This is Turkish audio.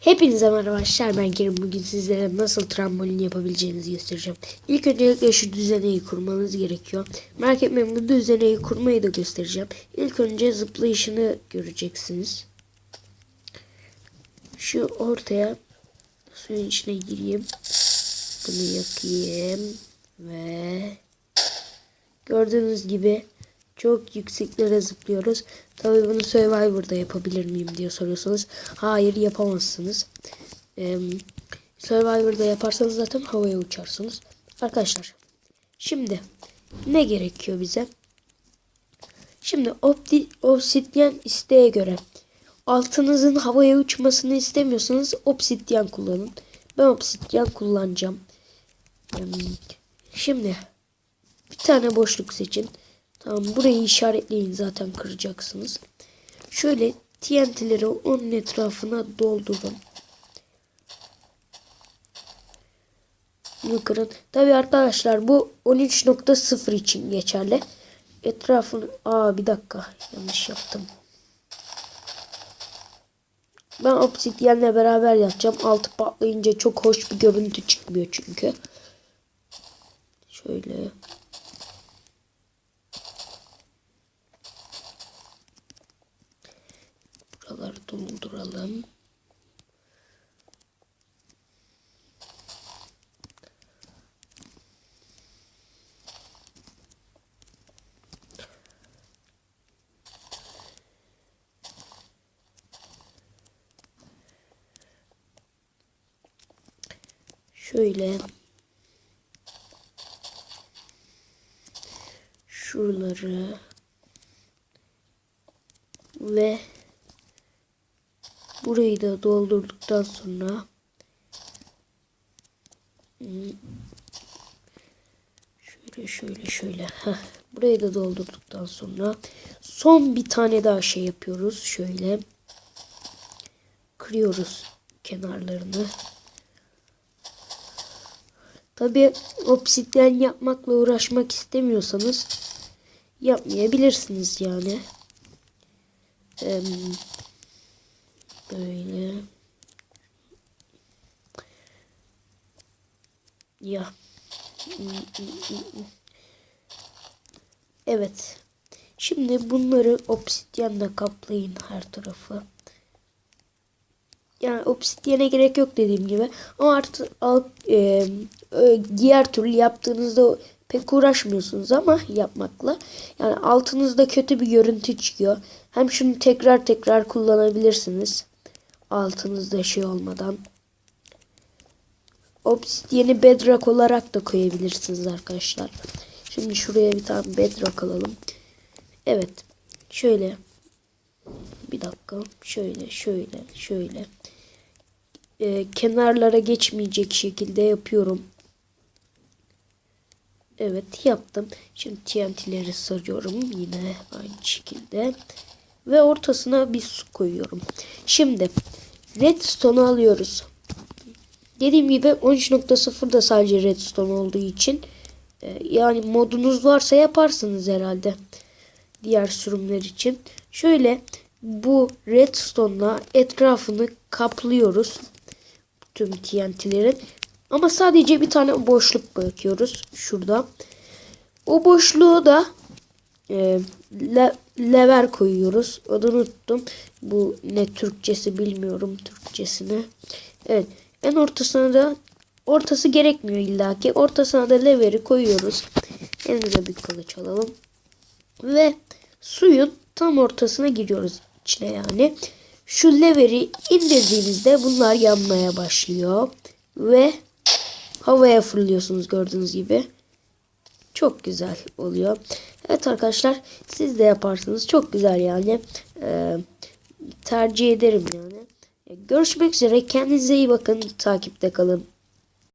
Hepinize merhaba arkadaşlar ben Kerim bugün sizlere nasıl trambolin yapabileceğinizi göstereceğim. İlk öncelikle şu düzeneyi kurmanız gerekiyor. Merak etmeyin bu düzeneyi kurmayı da göstereceğim. İlk önce zıplayışını göreceksiniz. Şu ortaya suyun içine gireyim. Bunu yakayım ve gördüğünüz gibi çok yükseklere zıplıyoruz. Tabii bunu Survivor'da yapabilir miyim diye soruyorsanız hayır yapamazsınız. Ee, Survivor'da yaparsanız zaten havaya uçarsınız. Arkadaşlar şimdi ne gerekiyor bize? Şimdi obsidyen isteğe göre altınızın havaya uçmasını istemiyorsanız obsidyen kullanın. Ben obsidyen kullanacağım. Şimdi bir tane boşluk seçin. Tamam burayı işaretleyin zaten kıracaksınız. Şöyle TNT'leri onun etrafına doldurun. Bunu kırın. Tabi arkadaşlar bu 13.0 için geçerli. Etrafını... Aa bir dakika yanlış yaptım. Ben obsidyenle beraber yapacağım. Altı patlayınca çok hoş bir görüntü çıkmıyor çünkü. Şöyle Buraları dolduralım. Şöyle şuraları ve Burayı da doldurduktan sonra şöyle şöyle şöyle burayı da doldurduktan sonra son bir tane daha şey yapıyoruz. Şöyle kırıyoruz kenarlarını. Tabi obsidyen yapmakla uğraşmak istemiyorsanız yapmayabilirsiniz yani. Ee, Böyle. Ya. Evet. Şimdi bunları obsidyenle kaplayın her tarafı. Yani obsidyene gerek yok dediğim gibi. Ama artık e, diğer türlü yaptığınızda pek uğraşmıyorsunuz ama yapmakla. Yani altınızda kötü bir görüntü çıkıyor. Hem şunu tekrar tekrar kullanabilirsiniz altınızda şey olmadan. Obsidian'i bedrock olarak da koyabilirsiniz arkadaşlar. Şimdi şuraya bir tane bedrock alalım. Evet. Şöyle. Bir dakika. Şöyle, şöyle, şöyle. Ee, kenarlara geçmeyecek şekilde yapıyorum. Evet yaptım. Şimdi TNT'leri sarıyorum. Yine aynı şekilde. Ve ortasına bir su koyuyorum. Şimdi Redstone alıyoruz. Dediğim gibi 13.0 sadece redstone olduğu için e, yani modunuz varsa yaparsınız herhalde. Diğer sürümler için. Şöyle bu redstone'la etrafını kaplıyoruz. Tüm TNT'lerin. Ama sadece bir tane boşluk bırakıyoruz. Şurada. O boşluğu da e, le, lever koyuyoruz. Adını unuttum. Bu ne Türkçesi bilmiyorum Türkçesini. Evet. En ortasına da ortası gerekmiyor illaki. Ortasına da leveri koyuyoruz. Elimize bir kılıç alalım. Ve suyun tam ortasına giriyoruz içine yani. Şu leveri indirdiğinizde bunlar yanmaya başlıyor. Ve havaya fırlıyorsunuz gördüğünüz gibi. Çok güzel oluyor. Evet arkadaşlar siz de yaparsınız. Çok güzel yani. Ee, tercih ederim yani. Görüşmek üzere. Kendinize iyi bakın. Takipte kalın.